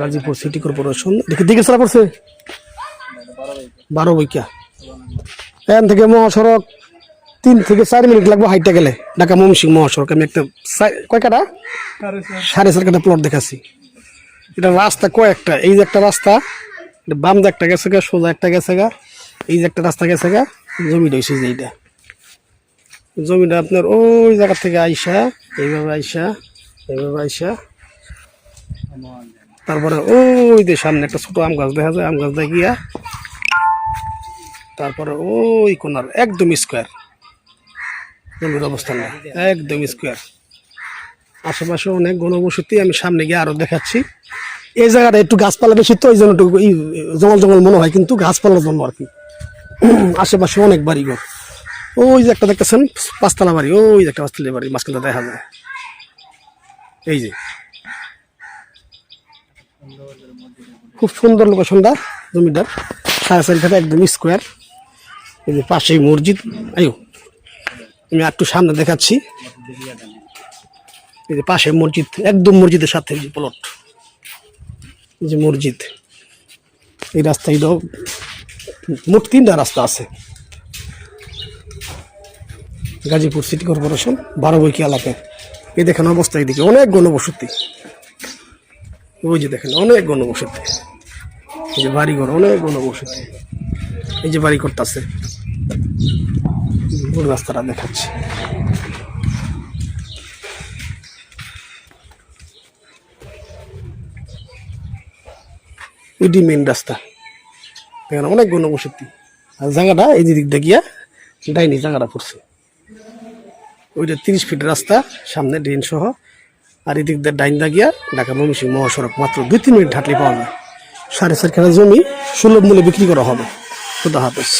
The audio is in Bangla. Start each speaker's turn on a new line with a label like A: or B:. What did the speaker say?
A: Gazipur city corporation. দিকে সারা পড়ছে? বারো বইকা এখান থেকে মহাসড়ক তিন থেকে চার মিনিট লাগবে হাইটে গেলে। ঢাকা ময়মনসিংহ মহাসড়ক। আমি একটা কয় কাটা সাড়ে চার কাটা প্লট দেখাচ্ছি। এটা রাস্তা কয়েকটা। এই যে একটা রাস্তা বাম যে একটা গেছে গা, সোজা একটা গেছে গা, এই যে একটা রাস্তা গেছে গা জমি রয়েছে যে এইটা। জমিটা আপনার ওই জায়গা থেকে আইসা, এইভাবে আইসা এইভাবে আইসা তারপরে ওই যে সামনে একটা ছোট আম গাছ দেখা যায়, আম গাছ দেখিয়া তারপরে ওই কোনার একদম স্কোয়ার জমির অবস্থান একদম স্কোয়ার আশেপাশে অনেক গণবসতি, আমি সামনে গিয়ে আরও দেখাচ্ছি। এই জায়গাটা একটু গাছপালা বেশি তো, এই জন্য একটু জঙ্গল জঙ্গল মনে হয়, কিন্তু গাছপালার জন্য আর কি। আশেপাশে অনেক বাড়ি বাড়িঘর। ওই যে একটা দেখতেছেন, পাঁচতলা বাড়ি, ওই যে একটা পাঁচতলা বাড়ি, মাঝখানটা দেখা যায়। এই যে। খুব সুন্দর লোকেশন লোকেশনটা জমিদার। সাড়ে চারি একদম স্কোয়ার এই যে পাশেই মসজিদ, আয়ো, আমি একটু সামনে দেখাচ্ছি। এই যে পাশে মসজিদ, একদম মসজিদের সাথে প্লট এই যে মসজিদ। এই রাস্তায় মোট তিনটা রাস্তা আছে। গাজীপুর সিটি কর্পোরেশন বারো বইকি এলাকায়। এই দেখেন অবস্থা এদিকে, অনেক গণবসতি ওই যে দেখেন, অনেক গণবসতি। এই যে বাড়িঘর, অনেক গণবসতি। এই যে বাড়ি করতেছে রাস্তাটা দেখাচ্ছে। এটি মেন রাস্তা। এখানে অনেক গণবসতি। আর জায়গাটা এই দিক দিয়ে গিয়া ডাইনি জায়গাটা পড়ছে। ওইটা তিরিশ ফিট রাস্তা, সামনে ড্রেন সহ আর এদিক দিয়ে ডাইন দাগিয়া ঢাকা ময়মনসিংহ মহাসড়ক মাত্র দুই, তিন মিনিট হাঁটলে পাওয়া যায়। সাড়ে চার জমি সুলভ মূল্যে বিক্রি করা হবে। খুদা হাফেজ।